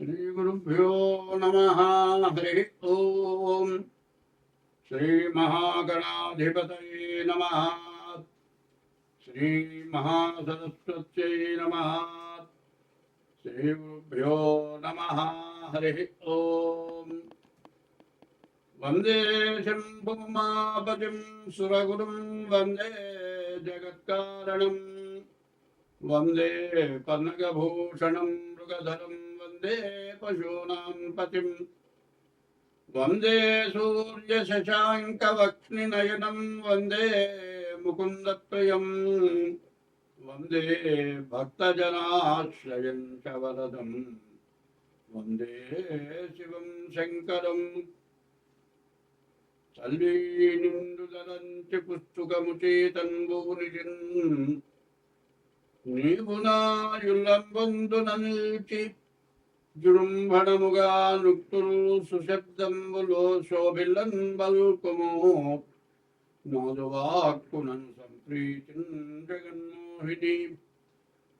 శ్రీగురుభ్యో నమ హరి ఓం శ్రీమహాగణాధిపతయే నమ శ్రీమహాసరస్వత్యై నమ శ్రీగురుభ్యో నమ హరి ఓం వందే శంభుమాపతిం సురగురుం వందే జగత్కారణం వందే పన్నగభూషణం మృగధరం वन्दे पशूनां पतिं वन्दे सूर्यशशाङ्कवक्ष्णिनयनं वन्दे मुकुन्दप्रियं वन्दे भक्तजनाश्रयं च वरदं वन्दे शिवं शङ्करम् తల్లి నిండుదలంచి పుస్తుకముచే తన్బూనిజిన్ నీవు నాయుల్లంబొందున నిల్చి జృంభణముగా నుక్తులు సుశబ్దంబులో శోభిల్లన్ నాదువాక్కునను సంప్రీతిన్ జగన్మోహిని.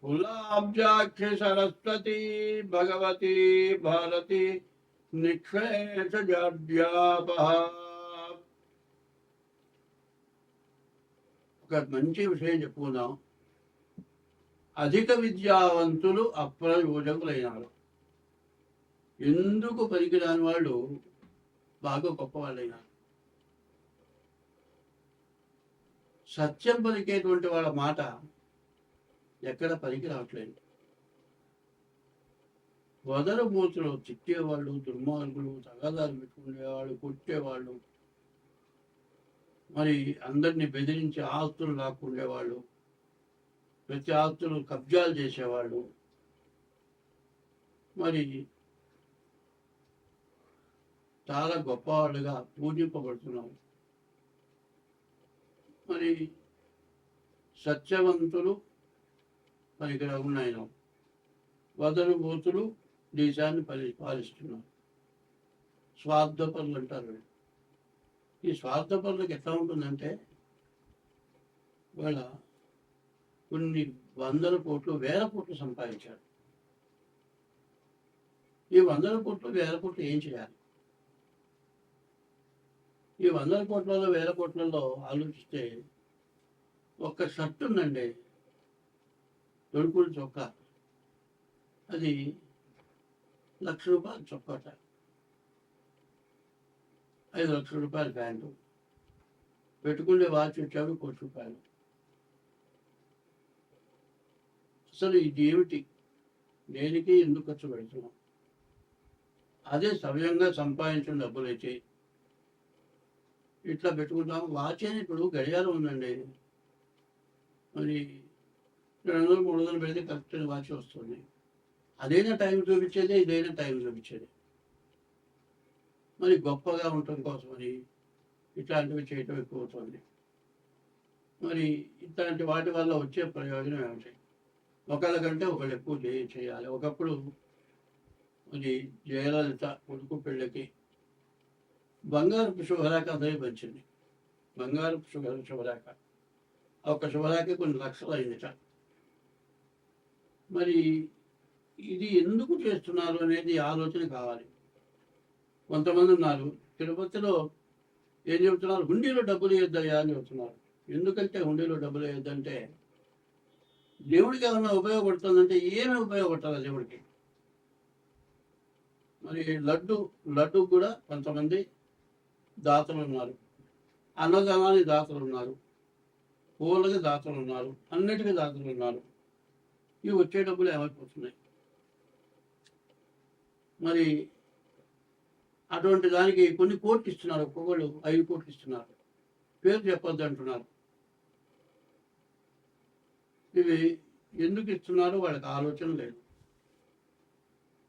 కులాబ్జాక్షి సరస్వతి భగవతి భారతి నిక్షేష జాడ్యాపహ. ఒక మంచి విషయం చెప్పుకుందాం. అధిక విద్యావంతులు అప్రయోజకులైనారు. ఎందుకు పనికిరాని వాళ్ళు బాగా గొప్పవాళ్ళైనారు సత్యం పలికేటువంటి వాళ్ళ మాట ఎక్కడ పనికి రావట్లేదు. వదరు మూతులు తిట్టేవాళ్ళు దుర్మార్గులు తగాదాలు పెట్టుకునేవాళ్ళు కొట్టేవాళ్ళు మరి అందరినీ బెదిరించి ఆస్తులు లాక్కుండేవాళ్ళు ప్రతి ఆస్తులు కబ్జాలు చేసేవాళ్ళు మరి చాలా గొప్పవాళ్ళుగా పూజింపబడుతున్నారు. మరి సత్యవంతులు మరి ఇక్కడ ఉన్నాయి. వదలు బూతులు దేశాన్ని పరి పాలిస్తున్నారు. స్వార్థ పనులు అంటారు ఈ స్వార్థ పనులకు ఎట్లా ఉంటుందంటే వాళ్ళ కొన్ని వందల కోట్లు వేల కోట్లు సంపాదించారు. ఈ వందల కోట్లు వేల కోట్లు ఏం చేయాలి? ఈ వందల కోట్లలో వేల కోట్లలో ఆలోచిస్తే ఒక్క షర్ట్ ఉందండి. తొడుకులు చొక్కా. అది లక్ష రూపాయలు చొక్కట ఐదు లక్షల రూపాయలు ప్యాంటు. పెట్టుకునే వాచ్ వచ్చాడు కోటి రూపాయలు. అసలు ఇది ఏమిటి దేనికి ఎందుకు ఖర్చు పెడుతున్నాం? అదే సవ్యంగా సంపాదించిన డబ్బులు అయితే ఇట్లా పెట్టుకుంటాం వాచ్ అని ఇప్పుడు గడియారం ఉందండి. మరి రెండు వందలు మూడు వందలు పెడితే కరెక్ట్ వాచ్ వస్తుంది. అదైనా టైం చూపించేది ఇదైనా టైం చూపించేది. మరి గొప్పగా ఉండటం కోసమని ఇట్లాంటివి చేయటం ఎక్కువ అవుతుంది మరి ఇట్లాంటి వాటి వల్ల వచ్చే ప్రయోజనం ఏమిటి? ఒకళ్ళ కంటే ఒకళ్ళు ఎక్కువ చేయాలి. ఒకప్పుడు మరి జయలలిత కొడుకు పెళ్ళకి బంగారపు శుభరేఖ అదే బంగారపు శుభ శుభరేఖ ఆ ఒక్క శుభరేఖ కొన్ని లక్షలు అయిందిట. మరి ఇది ఎందుకు చేస్తున్నారు అనేది ఆలోచన కావాలి. కొంతమంది ఉన్నారు తిరుపతిలో ఏం చెబుతున్నారు? హుండీలో డబ్బులు వేయొద్దయ్యా అని చెబుతున్నారు. ఎందుకంటే హుండీలో డబ్బులు వేయొద్దంటే దేవుడికి ఏమైనా ఉపయోగపడుతుందంటే ఏమి ఉపయోగపడాలి దేవుడికి. మరి లడ్డు లడ్డు కూడా కొంతమంది దాతలు ఉన్నారు అన్నదానానికి దాతలు ఉన్నారు పూలకి దాతలు ఉన్నారు అన్నిటికీ దాతలు ఉన్నారు ఇవి వచ్చే డబ్బులు ఏమైపోతున్నాయి? మరి అటువంటి దానికి కొన్ని కోట్లు ఇస్తున్నారు. ఒక్కొక్కళ్ళు ఐదు కోట్లు ఇస్తున్నారు. పేరు చెప్పొద్దు అంటున్నారు. ఇవి ఎందుకు ఇస్తున్నారో? వాళ్ళకి ఆలోచన లేదు.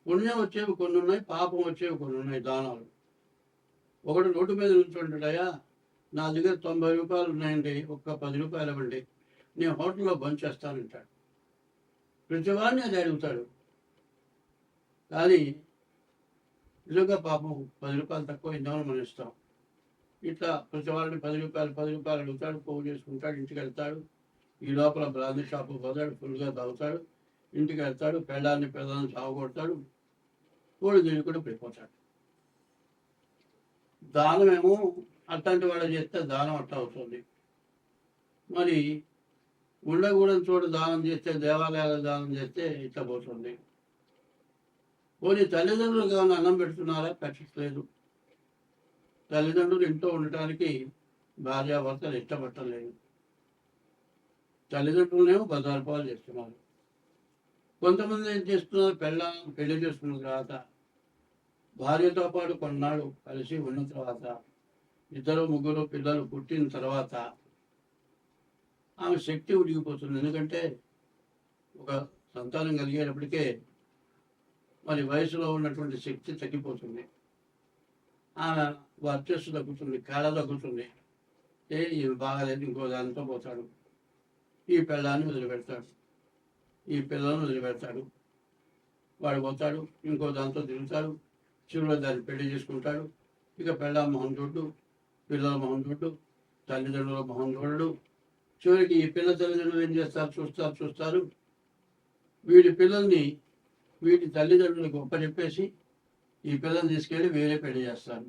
పుణ్యం వచ్చేవి కొన్ని ఉన్నాయి పాపం వచ్చేవి కొన్ని ఉన్నాయి దానాలు. ఒకడు రోడ్డు మీద నుంచుంటాడయా నా దగ్గర తొంభై రూపాయలు ఉన్నాయండి ఒక్క పది రూపాయలు ఇవ్వండి నేను హోటల్లో బంద్ చేస్తానంటాడు. ప్రతివాడిని అది అడుగుతాడు. కానీ నిజంగా పాపం పది రూపాయలు తక్కువ ఇందామని మనం ఇస్తాం ఇట్లా ప్రతి వాళ్ళని పది రూపాయలు పది రూపాయలు అడుగుతాడు పోగు చేసుకుంటాడు ఇంటికి వెళ్తాడు. ఈ లోపల బ్రాందీ షాపు పోతాడు ఫుల్గా తాగుతాడు ఇంటికి వెళ్తాడు పెళ్ళాన్ని పెళ్ళాన్ని సాగు కొడతాడు కోడి దీని కూడా పడిపోతాడు. దానమేమో అట్లాంటి వాళ్ళు చేస్తే దానం అట్లా అవుతుంది. మరి ఉండకూడని చోట దానం చేస్తే దేవాలయాల దానం చేస్తే ఇట్లా పోతుంది. పోనీ తల్లిదండ్రులు కానీ అన్నం పెడుతున్నారా? పెట్టట్లేదు. తల్లిదండ్రులు ఇంట్లో ఉండటానికి భార్యాభర్తలు ఇష్టపట్టలేదు తల్లిదండ్రులనేమో బజార్పాలు చేస్తున్నారు. కొంతమంది ఏం చేస్తున్నారు? పెళ్ళ పెళ్ళి చేసుకున్న తర్వాత భార్యతో పాటు కొన్నాళ్ళు కలిసి ఉన్న తర్వాత ఇద్దరు ముగ్గురు పిల్లలు పుట్టిన తర్వాత ఆమె శక్తి ఉడిగిపోతుంది. ఎందుకంటే ఒక సంతానం కలిగేటప్పటికే మరి వయసులో ఉన్నటువంటి శక్తి తగ్గిపోతుంది. ఆమె వర్చస్సు తగ్గుతుంది కళ తగ్గుతుంది. ఏ ఇవి బాగాలేదు ఇంకో దానితో పోతాడు. ఈ పిల్లాన్ని వదిలిపెడతాడు. ఈ పిల్లలను వదిలిపెడతాడు. వాడు పోతాడు ఇంకో దాంతో తిరుగుతాడు. చివరిలో దాన్ని పెళ్ళి చేసుకుంటాడు. ఇక పెళ్ళ మొహం చూడు పిల్లల మొహం చూడు తల్లిదండ్రుల మొహం చూడడు. చివరికి ఈ పిల్ల తల్లిదండ్రులు ఏం చేస్తారు? చూస్తారు చూస్తారు. వీడి పిల్లల్ని వీటి తల్లిదండ్రులు గొప్ప చెప్పేసి ఈ పిల్లల్ని తీసుకెళ్ళి వేరే పెళ్ళి చేస్తారు.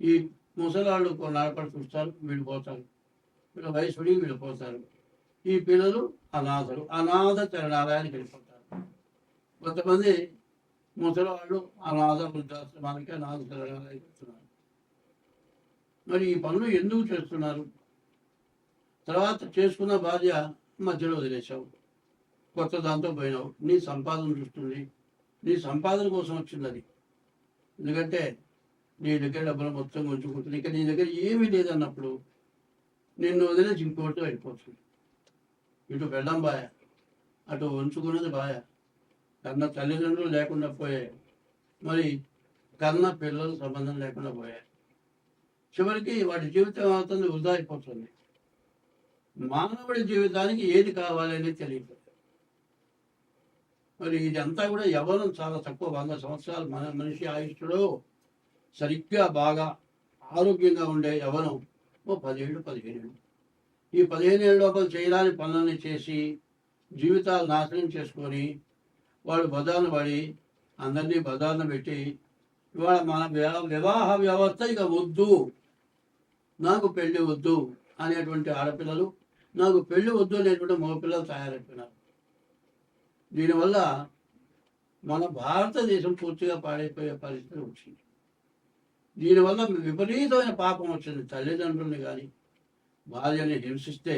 ఈ ముసలాళ్ళు కొన్నాళ్ళపడి చూస్తారు వీళ్ళు పోతారు వీళ్ళ వయసు పడి వీళ్ళు పోతారు ఈ పిల్లలు అనాథలు. అనాథ చరణాలయానికి వెళ్ళిపోతారు. కొంతమంది ముసలివాళ్ళు అనాథ వృద్ధాశ్రమానికి అనాథ చరణాలయానికి వెళ్తున్నారు మరి ఈ పనులు ఎందుకు చేస్తున్నారు? తర్వాత చేసుకున్న భార్య మధ్యలో వదిలేసావు కొత్త దాంతో పోయినావు. నీ సంపాదన చూస్తుంది. నీ సంపాదన కోసం వచ్చింది అది. ఎందుకంటే నీ దగ్గర డబ్బులు మొత్తం ఉంచుకుంటుంది ఇక నీ దగ్గర ఏమీ లేదన్నప్పుడు నిన్ను వదిలేసి ఇంకోటితో వెళ్ళిపోతుంది. ఇటు వెళ్ళం బాయ అటు ఉంచుకున్నది బాయా. కన్న తల్లిదండ్రులు లేకుండా పోయాయి మరి కన్న పిల్లలు సంబంధం లేకుండా పోయాయి చివరికి వాటి జీవితం అవుతుంది వృధాయిపోతుంది మానవుడి జీవితానికి ఏది కావాలని తెలియదు. మరి ఇదంతా కూడా యవ్వనం చాలా తక్కువ వంద సంవత్సరాలు మన మనిషి ఆయుష్లో సరిగ్గా బాగా ఆరోగ్యంగా ఉండే యవ్వనం ఓ పదిహేడు పదిహేను ఏళ్ళు ఈ పదిహేను ఏళ్ళ లోపల చేయడానికి పనులని చేసి జీవితాలు నాశనం చేసుకొని వాళ్ళు బదాన పడి అందరినీ బదాన పెట్టి ఇవాళ మన వివాహ వ్యవస్థ ఇక వద్దు. నాకు పెళ్ళి వద్దు అనేటువంటి ఆడపిల్లలు నాకు పెళ్ళి వద్దు అనేటువంటి మగపిల్లలు తయారైపోయినారు. దీనివల్ల మన భారతదేశం పూర్తిగా పాడైపోయే పరిస్థితి వచ్చింది. దీనివల్ల విపరీతమైన పాపం వచ్చింది తల్లిదండ్రుల్ని కానీ భార్యని హింసిస్తే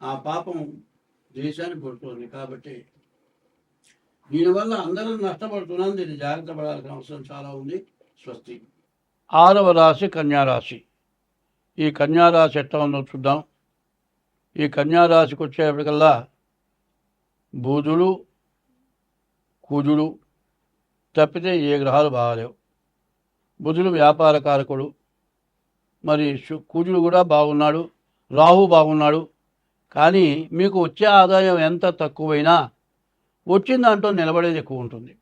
ఆ పాపం దేశాన్ని కొడుతుంది. కాబట్టి దీనివల్ల అందరం నష్టపడుతున్నాం. దీన్ని జాగ్రత్త పడాల్సిన అవసరం చాలా ఉంది. స్వస్తి. ఆరవ రాశి కన్యారాశి ఈ కన్యారాశి ఎట్లా ఉందో చూద్దాం. ఈ కన్యారాశికి వచ్చేప్పటికల్లా బూజులు కుజుడు తప్పితే ఏ గ్రహాలు బాగాలేవు. బుధుడు వ్యాపార కారకుడు. మరి కుజుడు కూడా బాగున్నాడు. రాహు బాగున్నాడు. కానీ మీకు వచ్చే ఆదాయం ఎంత తక్కువైనా వచ్చిన దాంట్లో నిలబడేది ఎక్కువ ఉంటుంది.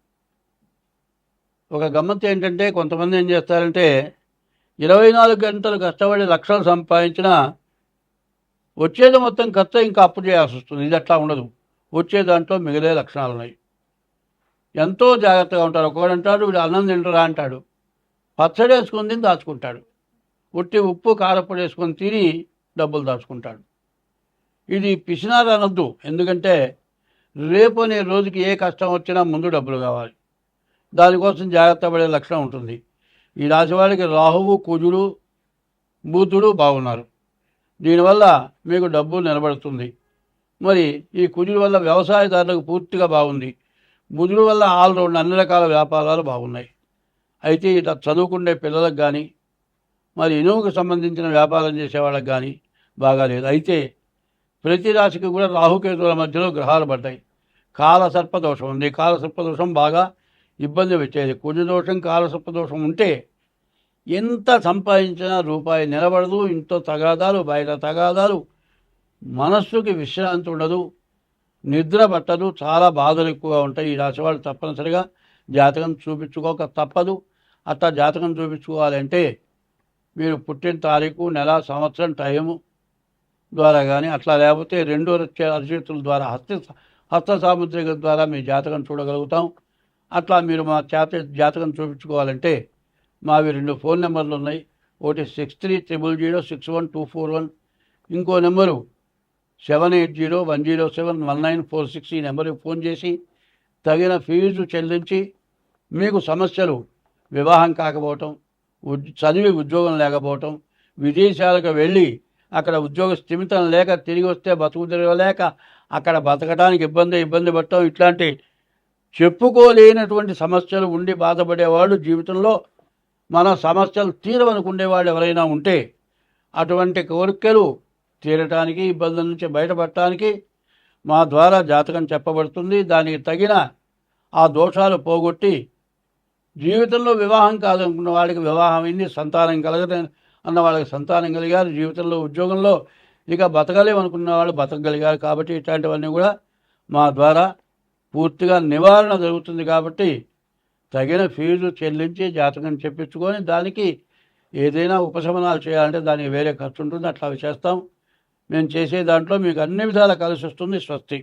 ఒక గమ్మత్ ఏంటంటే కొంతమంది ఏం చేస్తారంటే ఇరవై నాలుగు గంటలు కష్టపడి లక్షలు సంపాదించినా వచ్చేది మొత్తం ఖర్చు ఇంకా అప్పు చేయాల్సి వస్తుంది. ఇది అట్లా ఉండదు. వచ్చే దాంట్లో మిగిలే లక్షణాలు ఉన్నాయి. ఎంతో జాగ్రత్తగా ఉంటారు. ఒకడు అంటాడు వీడు అన్నం తింటరా అంటాడు. పచ్చడి వేసుకొని తిని దాచుకుంటాడు. ఉట్టి ఉప్పు కారపొడి వేసుకొని తిని డబ్బులు దాచుకుంటాడు. ఇది పిసినారు అనొద్దు ఎందుకంటే రేపు అనే రోజుకి ఏ కష్టం వచ్చినా ముందు డబ్బులు కావాలి. దానికోసం జాగ్రత్త పడే లక్షణం ఉంటుంది. ఈ రాశి వాళ్ళకి రాహువు కుజుడు బూతుడు బాగున్నారు. దీనివల్ల మీకు డబ్బు నిలబడుతుంది. మరి ఈ కుజుడు వల్ల వ్యవసాయదారులకు పూర్తిగా బాగుంది. బుధుడు వల్ల ఆల్రౌండ్ అన్ని రకాల వ్యాపారాలు బాగున్నాయి. అయితే ఇట్లా చదువుకునే పిల్లలకు కానీ మరి ఇనుముకు సంబంధించిన వ్యాపారం చేసేవాళ్ళకి కానీ బాగాలేదు. అయితే ప్రతి రాశికి కూడా రాహుకేతువుల మధ్యలో గ్రహాలు పడ్డాయి. కాలసర్పదోషం ఉంది కాలసర్పదోషం బాగా ఇబ్బంది పెట్టేది. కుజదోషం దోషం కాల సర్పదోషం ఉంటే ఎంత సంపాదించినా రూపాయి నిలబడదు. ఇంట్లో తగాదాలు బయట తగాదాలు. మనస్సుకి విశ్రాంతి ఉండదు. నిద్ర పట్టదు. చాలా బాధలు ఎక్కువగా ఉంటాయి. ఈ రాశి వాళ్ళు తప్పనిసరిగా జాతకం చూపించుకోక తప్పదు. అట్లా జాతకం చూపించుకోవాలంటే మీరు పుట్టిన తారీఖు నెల సంవత్సరం టైము ద్వారా కానీ అట్లా లేకపోతే రెండు రచ- రచయితల ద్వారా హస్త హస్త సాముద్రిక ద్వారా మీ జాతకం చూడగలుగుతాం. అట్లా మీరు మా చేత జాతకం చూపించుకోవాలంటే మావి రెండు ఫోన్ నెంబర్లు ఉన్నాయి ఒకటి six three triple zero six one two four one. ఇంకో number seven eight zero one zero seven one nine four six ఈ నెంబర్కి ఫోన్ చేసి తగిన ఫీజు చెల్లించి మీకు సమస్యలు వివాహం కాకపోవటం చదివి ఉద్యోగం లేకపోవటం విదేశాలకు వెళ్ళి అక్కడ ఉద్యోగ స్థిమితం లేక తిరిగి వస్తే బతుకు తిరగలేక అక్కడ బతకడానికి ఇబ్బంది ఇబ్బంది పడటం ఇట్లాంటి చెప్పుకోలేనటువంటి సమస్యలు ఉండి బాధపడేవాళ్ళు జీవితంలో మన సమస్యలు తీరవనుకునేవాళ్ళు ఎవరైనా ఉంటే అటువంటి కోరికలు తీరటానికి ఇబ్బందుల నుంచి బయటపడటానికి మా ద్వారా జాతకం చెప్పబడుతుంది. దానికి తగిన ఆ దోషాలు పోగొట్టి జీవితంలో వివాహం కాదనుకున్న వాళ్ళకి వివాహం అయింది సంతానం కలగదు అన్న వాళ్ళకి సంతానం కలిగారు. జీవితంలో ఉద్యోగంలో ఇక బతకలేమనుకున్న వాళ్ళు బతకగలిగారు కాబట్టి ఇట్లాంటివన్నీ కూడా మా ద్వారా పూర్తిగా నివారణ జరుగుతుంది కాబట్టి తగిన ఫీజు చెల్లించి జాతకం చెప్పించుకొని దానికి ఏదైనా ఉపశమనాలు చేయాలంటే దానికి వేరే ఖర్చు ఉంటుంది అట్లా చేస్తాం. మేము చేసే దాంట్లో మీకు అన్ని విధాలా కలిసి వస్తుంది స్వస్తి.